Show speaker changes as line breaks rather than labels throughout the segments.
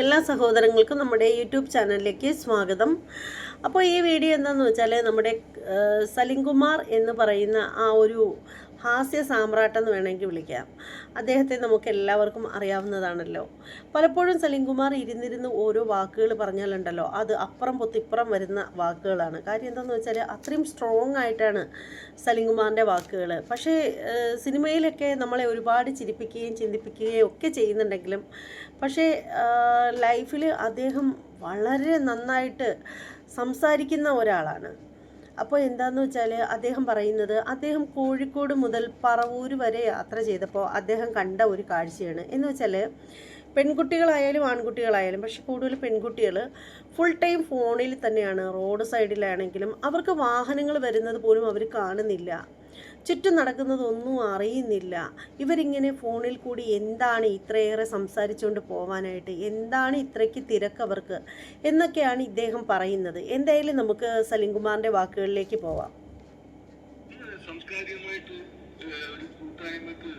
എല്ലാ സഹോദരങ്ങൾക്കും നമ്മുടെ യൂട്യൂബ് ചാനലിലേക്ക് സ്വാഗതം. അപ്പോൾ ഈ വീഡിയോ എന്താണെന്ന് വെച്ചാൽ നമ്മുടെ സലിംകുമാർ എന്ന് പറയുന്ന ആ ഒരു ഹാസ്യ സാമ്രാട്ട് എന്ന് വേണമെങ്കിൽ വിളിക്കാം. അദ്ദേഹത്തെ നമുക്ക് എല്ലാവർക്കും അറിയാവുന്നതാണല്ലോ. പലപ്പോഴും സലിംകുമാർ ഇരുന്നിരുന്ന് ഓരോ വാക്കുകൾ പറഞ്ഞാലുണ്ടല്ലോ അത് അപ്പുറം പൊത്തിപ്പുറം വരുന്ന വാക്കുകളാണ്. കാര്യം എന്താണെന്ന് വെച്ചാൽ അത്രയും സ്ട്രോങ് ആയിട്ടാണ് സലിംകുമാറിന്റെ വാക്കുകൾ പക്ഷേ സിനിമയിലൊക്കെ നമ്മളെ ഒരുപാട് ചിരിപ്പിക്കുകയും ചിന്തിപ്പിക്കുകയും ഒക്കെ ചെയ്യുന്നുണ്ടെങ്കിലും പക്ഷേ ലൈഫിൽ അദ്ദേഹം വളരെ നന്നായിട്ട് സംസാരിക്കുന്ന ഒരാളാണ്. അപ്പോൾ എന്താന്ന് വെച്ചാൽ അദ്ദേഹം പറയുന്നത് അദ്ദേഹം കോഴിക്കോട് മുതൽ പറവൂർ വരെ യാത്ര ചെയ്തപ്പോൾ അദ്ദേഹം കണ്ട ഒരു കാഴ്ചയാണ്. എന്ന് വെച്ചാൽ പെൺകുട്ടികളായാലും ആൺകുട്ടികളായാലും പക്ഷെ കൂടുതൽ പെൺകുട്ടികൾ ഫുൾ ടൈം ഫോണിൽ തന്നെയാണ് റോഡ് സൈഡിലാണെങ്കിലും അവർക്ക് വാഹനങ്ങൾ വരുന്നത് പോലും അവർ കാണുന്നില്ല. ചുറ്റും നടക്കുന്നതൊന്നും അറിയുന്നില്ല. ഇവരിങ്ങനെ ഫോണിൽ കൂടി എന്താണ് ഇത്രയേറെ സംസാരിച്ചുകൊണ്ട് പോവാനായിട്ട്? എന്താണ് ഇത്രയ്ക്ക് തിരക്കവർക്ക് എന്നൊക്കെയാണ് ഇദ്ദേഹം പറയുന്നത്. എന്തായാലും നമുക്ക് സലിംകുമാറിന്റെ വാക്കുകളിലേക്ക് പോവാം.
സംസ്കാരികമായിട്ട് ഒരു കൂട്ടായ്മക്ക്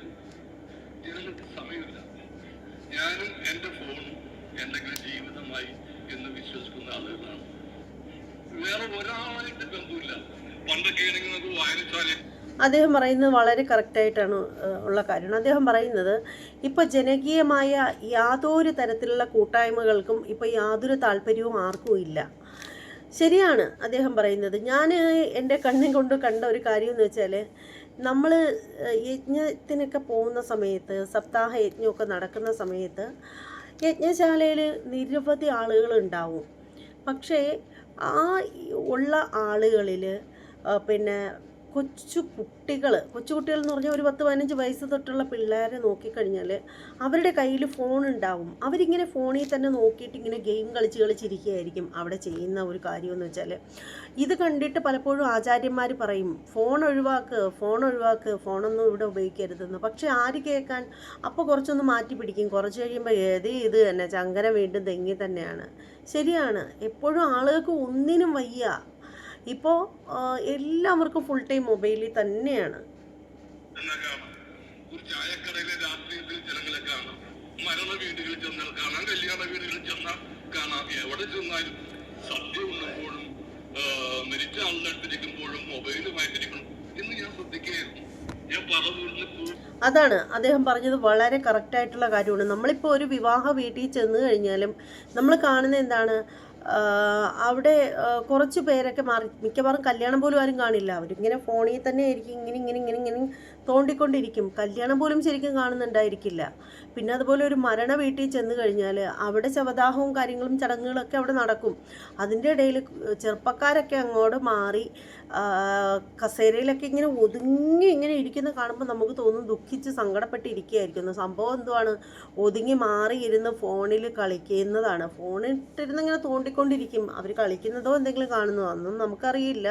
ജനങ്ങൾക്ക് സമയമില്ല. ഞാനും എന്റെ ഫോണും എന്തെങ്കിലും ജീവിതമായി എന്ന് വിശ്വസിക്കുന്ന ആളുകളാണ്. വേറെ ഒരാളായിട്ട് ബന്ധമില്ല. പണ്ടൊക്കെ ആണെങ്കിൽ നമുക്ക് വായനശാല
അദ്ദേഹം പറയുന്നത് വളരെ കറക്റ്റായിട്ടാണ് ഉള്ള കാര്യം അദ്ദേഹം പറയുന്നത് ഇപ്പോൾ ജനകീയമായ യാതൊരു തരത്തിലുള്ള കൂട്ടായ്മകൾക്കും ഇപ്പോൾ യാതൊരു താല്പര്യവും ആർക്കും ഇല്ല. ശരിയാണ് അദ്ദേഹം പറയുന്നത്. ഞാൻ എന്റെ കണ്ണും കൊണ്ട് കണ്ട ഒരു കാര്യം എന്ന് വെച്ചാൽ നമ്മൾ യജ്ഞത്തിനൊക്കെ പോകുന്ന സമയത്ത് സപ്താഹ യജ്ഞമൊക്കെ നടക്കുന്ന സമയത്ത് യജ്ഞശാലയിൽ നിരവധി ആളുകൾ ഉണ്ടാവും. പക്ഷേ ആ ഉള്ള ആളുകളിൽ പിന്നെ കൊച്ചു കുട്ടികൾ കൊച്ചു കുട്ടികൾ എന്ന് പറഞ്ഞാൽ ഒരു പത്ത് പതിനഞ്ച് വയസ്സ് തൊട്ടുള്ള പിള്ളേരെ നോക്കിക്കഴിഞ്ഞാൽ അവരുടെ കയ്യിൽ ഫോൺ ഉണ്ടാവും. അവരിങ്ങനെ ഫോണിൽ തന്നെ നോക്കിയിട്ട് ഇങ്ങനെ ഗെയിം കളിച്ച് കളിച്ചിരിക്കുകയായിരിക്കും അവിടെ ചെയ്യുന്ന ഒരു കാര്യമെന്ന് വെച്ചാൽ ഇത് കണ്ടിട്ട് പലപ്പോഴും ആചാര്യന്മാർ പറയും ഫോൺ ഒഴിവാക്ക് ഫോൺ ഒഴിവാക്ക് ഫോണൊന്നും ഇവിടെ ഉപയോഗിക്കരുതെന്ന്. പക്ഷെ ആര് കേൾക്കാൻ? അപ്പോൾ കുറച്ചൊന്ന് മാറ്റി പിടിക്കും. കുറച്ച് കഴിയുമ്പോൾ ഏത് ഇത് തന്നെ ചങ്കര വീണ്ടും തെങ്ങി തന്നെയാണ്. ശരിയാണ്. എപ്പോഴും ആളുകൾക്ക് ഒന്നിനും വയ്യ. ഇപ്പോൾ എല്ലാവർക്കും ഫുൾ ടൈം മൊബൈലിൽ തന്നെയാണ്.
ചായക്കടയിലെ രാഷ്ട്രീയത്തിൽ ജനങ്ങളെ കാണാം. മരണ വീടുകളിൽ ചെന്നാൽ കാണാം കല്യാണ വീടുകളിൽ ചെന്നാൽ കാണാം. എവിടെ ചെന്നാലും സദ്യ ഉണ്ണുമ്പോഴും ഏഹ് മരിച്ച ആളുടെ മൊബൈലുമായിട്ടിരിക്കണം എന്ന് ഞാൻ ശ്രദ്ധിക്കുകയായിരുന്നു. ഞാൻ പറവൂരിന്
അതാണ്. അദ്ദേഹം പറഞ്ഞത് വളരെ കറക്റ്റായിട്ടുള്ള കാര്യമാണ്. നമ്മളിപ്പോൾ ഒരു വിവാഹ വീട്ടിൽ ചെന്ന് കഴിഞ്ഞാലും നമ്മൾ കാണുന്ന എന്താണ് അവിടെ കുറച്ച് പേരൊക്കെ മാറി. മിക്കവാറും കല്യാണം പോലും ആരും കാണില്ല. അവരിങ്ങനെ ഫോണിൽ തന്നെ ആയിരിക്കും. ഇങ്ങനെ ഇങ്ങനെ ഇങ്ങനെ ഇങ്ങനെ തോണ്ടിക്കൊണ്ടിരിക്കും. കല്യാണം പോലും ശരിക്കും കാണുന്നുണ്ടായിരിക്കില്ല. പിന്നെ അതുപോലെ ഒരു മരണ വീട്ടിൽ ചെന്ന് കഴിഞ്ഞാൽ അവിടെ ശവദാഹവും കാര്യങ്ങളും ചടങ്ങുകളൊക്കെ അവിടെ നടക്കും. അതിന്റെ ഇടയിൽ ചെറുപ്പക്കാരൊക്കെ അങ്ങോട്ട് മാറി കസേരയിലൊക്കെ ഇങ്ങനെ ഒതുങ്ങി ഇങ്ങനെ ഇരിക്കുന്ന കാണുമ്പോൾ നമുക്ക് തോന്നും ദുഃഖിച്ച് സങ്കടപ്പെട്ടിരിക്കുകയായിരിക്കുന്നു. സംഭവം എന്തുവാണ്? ഒതുങ്ങി മാറി ഇരുന്ന് ഫോണിൽ കളിക്കുന്നതാണ്. ഫോണിട്ടിരുന്ന് ഇങ്ങനെ തോണ്ടിക്കൊണ്ടിരിക്കും. അവർ കളിക്കുന്നതോ എന്തെങ്കിലും കാണുന്നതോ അന്നും നമുക്കറിയില്ല.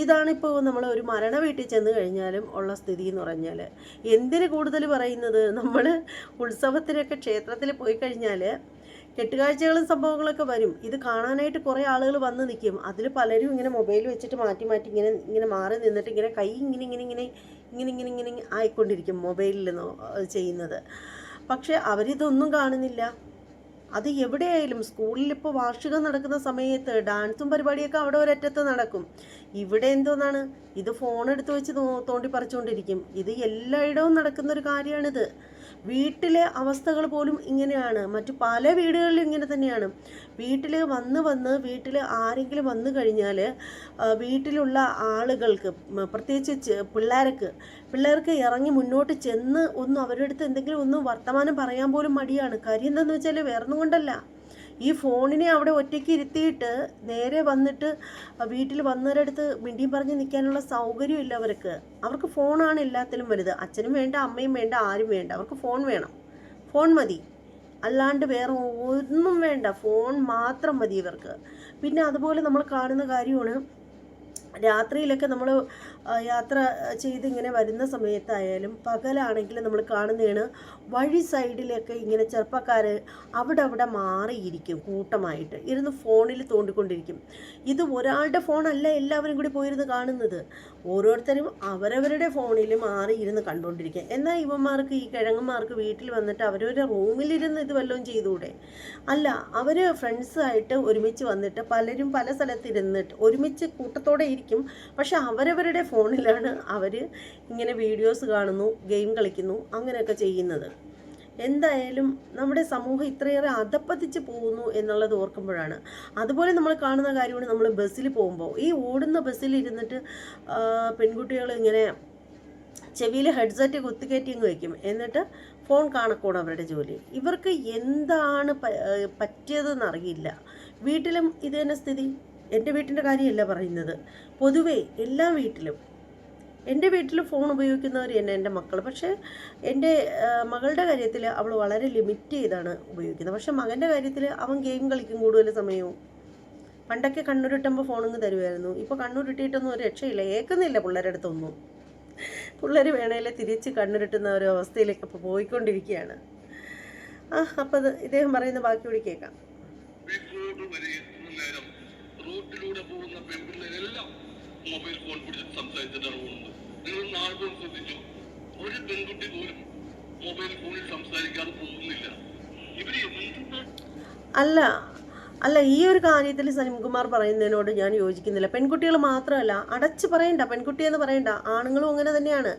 ഇതാണിപ്പോൾ നമ്മൾ ഒരു മരണ വീട്ടിൽ ചെന്ന് കഴിഞ്ഞാലും ഉള്ള സ്ഥിതി എന്ന് പറഞ്ഞാൽ എന്തിന് കൂടുതൽ പറയുന്നത്? നമ്മൾ ഉത്സവത്തിനൊക്കെ ക്ഷേത്രത്തിൽ പോയി കഴിഞ്ഞാൽ കെട്ടുകാഴ്ചകളും സംഭവങ്ങളൊക്കെ വരും. ഇത് കാണാനായിട്ട് കുറേ ആളുകൾ വന്ന് നിൽക്കും അതിൽ പലരും ഇങ്ങനെ മൊബൈൽ വെച്ചിട്ട് മാറ്റി മാറ്റി ഇങ്ങനെ ഇങ്ങനെ മാറി നിന്നിട്ട് ഇങ്ങനെ കൈ ഇങ്ങനെ ഇങ്ങനെ ഇങ്ങനെ ഇങ്ങനെ ഇങ്ങനെ ഇങ്ങനെ ആയിക്കൊണ്ടിരിക്കും മൊബൈലിൽ ചെയ്യുന്നത്. പക്ഷേ അവരിതൊന്നും കാണുന്നില്ല. അത് എവിടെയായാലും സ്കൂളിൽ ഇപ്പോൾ വാർഷികം നടക്കുന്ന സമയത്ത് ഡാൻസും പരിപാടിയൊക്കെ അവിടെ ഒരറ്റത്ത് നടക്കും. ഇവിടെ എന്തോന്നാണ്? ഇത് ഫോൺ എടുത്ത് വെച്ച് തോണ്ടി പറിച്ചുകൊണ്ടിരിക്കും ഇത് എല്ലായിടവും നടക്കുന്ന ഒരു കാര്യമാണിത് വീട്ടിലെ അവസ്ഥകൾ പോലും ഇങ്ങനെയാണ്. മറ്റു പല വീടുകളിലും ഇങ്ങനെ തന്നെയാണ്. വീട്ടിൽ വന്ന് വന്ന് വീട്ടിൽ ആരെങ്കിലും വന്നു കഴിഞ്ഞാൽ വീട്ടിലുള്ള ആളുകൾക്ക് പ്രത്യേകിച്ച് പിള്ളേർക്ക് പിള്ളേർക്ക് ഇറങ്ങി മുന്നോട്ട് ചെന്ന് ഒന്നും അവരുടെ അടുത്ത് എന്തെങ്കിലും ഒന്നും വർത്തമാനം പറയാൻ പോലും മടിയാണ്. കാര്യം എന്താണെന്ന് വെച്ചാൽ വേറൊന്നും കൊണ്ടല്ല. ഈ ഫോണിനെ അവിടെ ഒറ്റയ്ക്ക് ഇരുത്തിയിട്ട് നേരെ വന്നിട്ട് വീട്ടിൽ വന്നവരടുത്ത് മിണ്ടിയും പറഞ്ഞ് നിൽക്കാനുള്ള സൗകര്യമില്ല അവർക്ക്. അവർക്ക് ഫോണാണ് എല്ലാത്തിലും വലുത്. അച്ഛനും വേണ്ട അമ്മയും വേണ്ട ആരും വേണ്ട. അവർക്ക് ഫോൺ വേണം. ഫോൺ മതി. അല്ലാണ്ട് വേറെ ഒന്നും വേണ്ട. ഫോൺ മാത്രം മതി ഇവർക്ക്. പിന്നെ അതുപോലെ നമ്മൾ കാണുന്ന കാര്യമാണ് രാത്രിയിലൊക്കെ നമ്മൾ യാത്ര ചെയ്ത് ഇങ്ങനെ വരുന്ന സമയത്തായാലും പകലാണെങ്കിലും നമ്മൾ കാണുന്നതാണ് വഴി സൈഡിലൊക്കെ ഇങ്ങനെ ചെറുപ്പക്കാർ അവിടെ അവിടെ മാറിയിരിക്കും കൂട്ടമായിട്ട്. ഇരുന്ന് ഫോണിൽ തോണ്ടിക്കൊണ്ടിരിക്കും. ഇത് ഒരാളുടെ ഫോണല്ല എല്ലാവരും കൂടി പോയിരുന്ന് കാണുന്നത്. ഓരോരുത്തരും അവരവരുടെ ഫോണിൽ മാറി ഇരുന്ന് കണ്ടുകൊണ്ടിരിക്കുക എന്നാൽ ഇവന്മാർക്ക് ഈ കിഴങ്ങന്മാർക്ക് വീട്ടിൽ വന്നിട്ട് അവരവരുടെ റൂമിലിരുന്ന് ഇത് വല്ലതും ചെയ്തുകൂടെ അല്ല അവർ ഫ്രണ്ട്സായിട്ട് ഒരുമിച്ച് വന്നിട്ട് പലരും പല സ്ഥലത്തിരുന്നിട്ട് ഒരുമിച്ച് കൂട്ടത്തോടെ ഇരിക്കും. പക്ഷെ അവരവരുടെ ഫോണിലാണ് അവർ ഇങ്ങനെ വീഡിയോസ് കാണുന്നു ഗെയിം കളിക്കുന്നു അങ്ങനെയൊക്കെ ചെയ്യുന്നത്. എന്തായാലും നമ്മുടെ സമൂഹം ഇത്രയേറെ അധപ്പതിച്ച് പോകുന്നു എന്നുള്ളത് ഓർക്കുമ്പോഴാണ്. അതുപോലെ നമ്മൾ കാണുന്ന കാര്യമാണ് നമ്മൾ ബസ്സിൽ പോകുമ്പോൾ. ഈ ഓടുന്ന ബസ്സിൽ ഇരുന്നിട്ട് പെൺകുട്ടികൾ ഇങ്ങനെ ചെവിയിൽ ഹെഡ്സെറ്റ് കുത്തിക്കയറ്റി അങ്ങ് വയ്ക്കും. എന്നിട്ട് ഫോൺ കാണക്കൂടും അവരുടെ ജോലി. ഇവർക്ക് എന്താണ് പറ്റിയതെന്നറിയില്ല വീട്ടിലും ഇത് തന്നെ സ്ഥിതി. എന്റെ വീട്ടിന്റെ കാര്യമല്ല പറയുന്നത്. പൊതുവേ എല്ലാ വീട്ടിലും എന്റെ വീട്ടിൽ ഫോൺ ഉപയോഗിക്കുന്നവർ തന്നെ എന്റെ മക്കൾ. പക്ഷേ എന്റെ മകളുടെ കാര്യത്തിൽ അവൾ വളരെ ലിമിറ്റ് ചെയ്താണ് ഉപയോഗിക്കുന്നത്. പക്ഷേ മകന്റെ കാര്യത്തിൽ അവൻ ഗെയിം കളിക്കും കൂടുതൽ സമയവും. പണ്ടൊക്കെ കണ്ണൂരിട്ടുമ്പോൾ ഫോണിങ് തരുമായിരുന്നു. ഇപ്പോൾ കണ്ണൂരിട്ടിട്ടൊന്നും ഒരു രക്ഷയില്ല. ഏക്കുന്നില്ല പിള്ളേരുടെ അടുത്തൊന്നും. പിള്ളേർ വേണേൽ തിരിച്ച് കണ്ണുരുട്ടുന്ന ഒരു അവസ്ഥയിലേക്ക് ഇപ്പോൾ പോയിക്കൊണ്ടിരിക്കുകയാണ്. ആ അപ്പം ഇദ്ദേഹം പറയുന്ന ബാക്കി കൂടി കേൾക്കാം
റോഡ് വരെ എത്തുന്ന നേരം റോഡിലൂടെ പോകുന്ന പെൺകുട്ടികളെല്ലാം മൊബൈൽ ഫോൺ പിടിച്ച് സംസാരിച്ചിട്ടാണ് പോകുന്നത്. നിങ്ങൾ നാളുകളും ശ്രദ്ധിച്ചു? ഒരു പെൺകുട്ടി പോലും മൊബൈൽ ഫോണിൽ സംസാരിക്കാതെ പോകുന്നില്ല. ഇവർ
അല്ല അല്ല ഈ ഒരു കാര്യത്തിൽ സനിൽകുമാർ പറയുന്നതിനോട് ഞാൻ യോജിക്കുന്നില്ല. പെൺകുട്ടികൾ മാത്രമല്ല അടച്ചു പറയണ്ട പെൺകുട്ടി എന്ന് പറയണ്ട ആണുങ്ങളും അങ്ങനെ തന്നെയാണ്.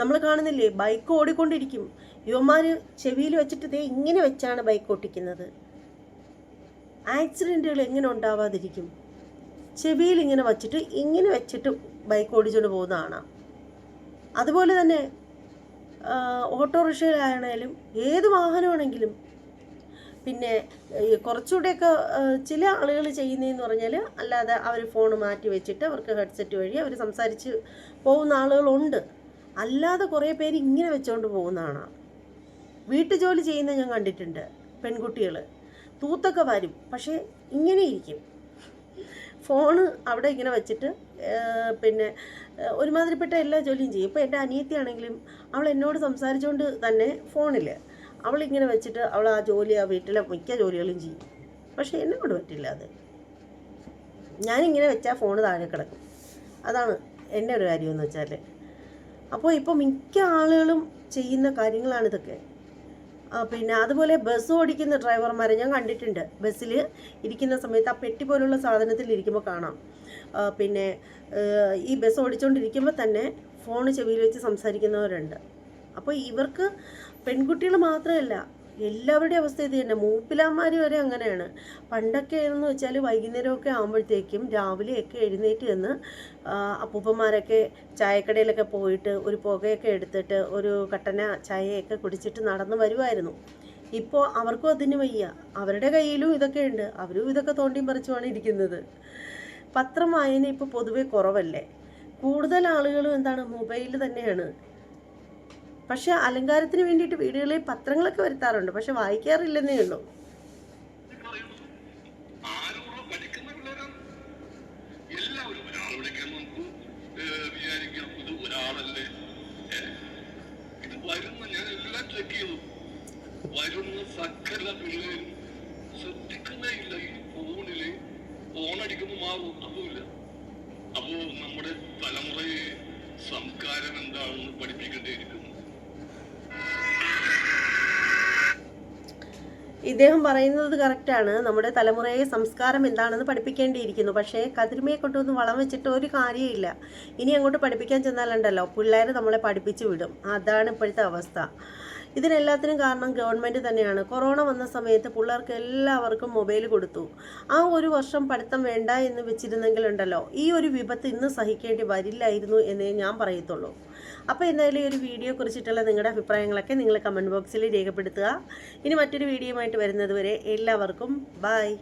നമ്മൾ കാണുന്നില്ലേ ബൈക്ക് ഓടിക്കൊണ്ടിരിക്കും. യുവമാർ ചെവിയിൽ വെച്ചിട്ട് ദേ ഇങ്ങനെ വെച്ചാണ് ബൈക്ക് ഓട്ടിക്കുന്നത്. ആക്സിഡന്റുകൾ എങ്ങനെ ഉണ്ടാവാതിരിക്കും? ചെവിയിൽ ഇങ്ങനെ വച്ചിട്ട് ഇങ്ങനെ വെച്ചിട്ട് ബൈക്ക് ഓടിച്ചുകൊണ്ട് പോകുന്നതാണ് അതുപോലെ തന്നെ ആ, ഓട്ടോറിക്ഷയിലാണെങ്കിലും ഏത് വാഹനമാണെങ്കിലും പിന്നെ കുറച്ചുകൂടെയൊക്കെ ചില ആളുകൾ ചെയ്യുന്നതെന്ന് പറഞ്ഞാൽ അല്ലാതെ അവർ ഫോൺ മാറ്റി വെച്ചിട്ട് അവർക്ക് ഹെഡ്സെറ്റ് വഴി അവർ സംസാരിച്ച് പോകുന്ന ആളുകളുണ്ട്. അല്ലാതെ കുറേ പേര് ഇങ്ങനെ വെച്ചുകൊണ്ട് പോകുന്നതാണ് വീട്ടു ജോലി ചെയ്യുന്ന ഞാൻ കണ്ടിട്ടുണ്ട് പെൺകുട്ടികൾ തൂത്തൊക്കെ വരും പക്ഷേ ഇങ്ങനെ ഇരിക്കും. ഫോണ് അവിടെ ഇങ്ങനെ വെച്ചിട്ട് പിന്നെ ഒരുമാതിരിപ്പെട്ട എല്ലാ ജോലിയും ചെയ്യും. ഇപ്പോൾ എന്റെ അനിയത്തിയാണെങ്കിലും അവൾ എന്നോട് സംസാരിച്ചുകൊണ്ട് തന്നെ ഫോണിൽ അവളിങ്ങനെ വെച്ചിട്ട് അവൾ ആ ജോലി ആ വീട്ടിലെ മിക്ക ജോലികളും ചെയ്യും. പക്ഷേ എന്നെ കൊണ്ട് പറ്റില്ല അത്. ഞാനിങ്ങനെ വെച്ചാൽ ഫോണ് താഴെ കിടക്കും. അതാണ് എന്റെ ഒരു കാര്യമെന്ന് വെച്ചാൽ അപ്പോൾ ഇപ്പോൾ മിക്ക ആളുകളും ചെയ്യുന്ന കാര്യങ്ങളാണിതൊക്കെ പിന്നെ അതുപോലെ ബസ് ഓടിക്കുന്ന ഡ്രൈവർമാരെ ഞാൻ കണ്ടിട്ടുണ്ട്. ബസ്സിൽ ഇരിക്കുന്ന സമയത്ത് ആ പെട്ടി പോലുള്ള സാധനത്തിൽ ഇരിക്കുമ്പോൾ കാണാം. പിന്നെ ഈ ബസ് ഓടിച്ചുകൊണ്ടിരിക്കുമ്പോൾ തന്നെ ഫോൺ ചെവിയിൽ വെച്ച് സംസാരിക്കുന്നവരുണ്ട്. അപ്പോൾ ഇവർക്ക് പെൺകുട്ടികൾ മാത്രമല്ല എല്ലാവരുടെയും അവസ്ഥ ഇത് തന്നെ. മൂപ്പിലാന്മാർ വരെ അങ്ങനെയാണ്. പണ്ടൊക്കെ എന്ന് വെച്ചാൽ വൈകുന്നേരമൊക്കെ ആകുമ്പോഴത്തേക്കും രാവിലെയൊക്കെ എഴുന്നേറ്റ് നിന്ന് അപ്പൂപ്പന്മാരൊക്കെ ചായക്കടയിലൊക്കെ പോയിട്ട് ഒരു പുകയൊക്കെ എടുത്തിട്ട് ഒരു കട്ടന ചായയൊക്കെ കുടിച്ചിട്ട് നടന്നു വരുമായിരുന്നു ഇപ്പോൾ അവർക്കും അതിന് വയ്യ. അവരുടെ കയ്യിലും ഇതൊക്കെ ഉണ്ട്. അവരും ഇതൊക്കെ തോണ്ടിയും പറിച്ചുമാണ് ഇരിക്കുന്നത്. പത്രം വായന ഇപ്പോൾ പൊതുവെ കുറവല്ലേ? കൂടുതൽ ആളുകളും എന്താണ്? മൊബൈലിൽ തന്നെയാണ്. പക്ഷെ അലങ്കാരത്തിന് വേണ്ടിയിട്ട് വീടുകളിൽ പത്രങ്ങളൊക്കെ വരുത്താറുണ്ട്. പക്ഷെ വായിക്കാറില്ലെന്നേ ഉള്ളൂ.
വരുന്ന മാറും അപ്പോ നമ്മുടെ തലമുറയെ സംസ്കാരം എന്താണെന്ന് പഠിപ്പിക്കേണ്ടിയിരിക്കുന്നു
ഇദ്ദേഹം പറയുന്നത് കറക്റ്റാണ് നമ്മുടെ തലമുറയെ സംസ്കാരം എന്താണെന്ന് പഠിപ്പിക്കേണ്ടിയിരിക്കുന്നു. പക്ഷേ കതിരുമയെ കൊണ്ടൊന്നും വളം വെച്ചിട്ട് ഒരു കാര്യമില്ല ഇനി അങ്ങോട്ട് പഠിപ്പിക്കാൻ ചെന്നാലുണ്ടല്ലോ പിള്ളേർ നമ്മളെ പഠിപ്പിച്ചു വിടും. അതാണ് ഇപ്പോഴത്തെ അവസ്ഥ. ഇതിനെല്ലാത്തിനും കാരണം ഗവൺമെന്റ് തന്നെയാണ്. കൊറോണ വന്ന സമയത്ത് പിള്ളേർക്ക് എല്ലാവർക്കും മൊബൈൽ കൊടുത്തു. ആ ഒരു വർഷം പഠിത്തം വേണ്ട എന്ന് വെച്ചിരുന്നെങ്കിലുണ്ടല്ലോ ഈ ഒരു വിപത്ത് ഇന്ന് സഹിക്കേണ്ടി വരില്ലായിരുന്നു എന്നേ ഞാൻ പറയത്തുള്ളൂ. അപ്പോൾ എന്തായാലും ഈ ഒരു വീഡിയോ കുറിച്ചിട്ടുള്ള നിങ്ങളുടെ അഭിപ്രായങ്ങളൊക്കെ നിങ്ങൾ കമന്റ് ബോക്സിൽ രേഖപ്പെടുത്തുക. ഇനി മറ്റൊരു വീഡിയോയുമായിട്ട് വരുന്നത് വരെ എല്ലാവർക്കും ബായ്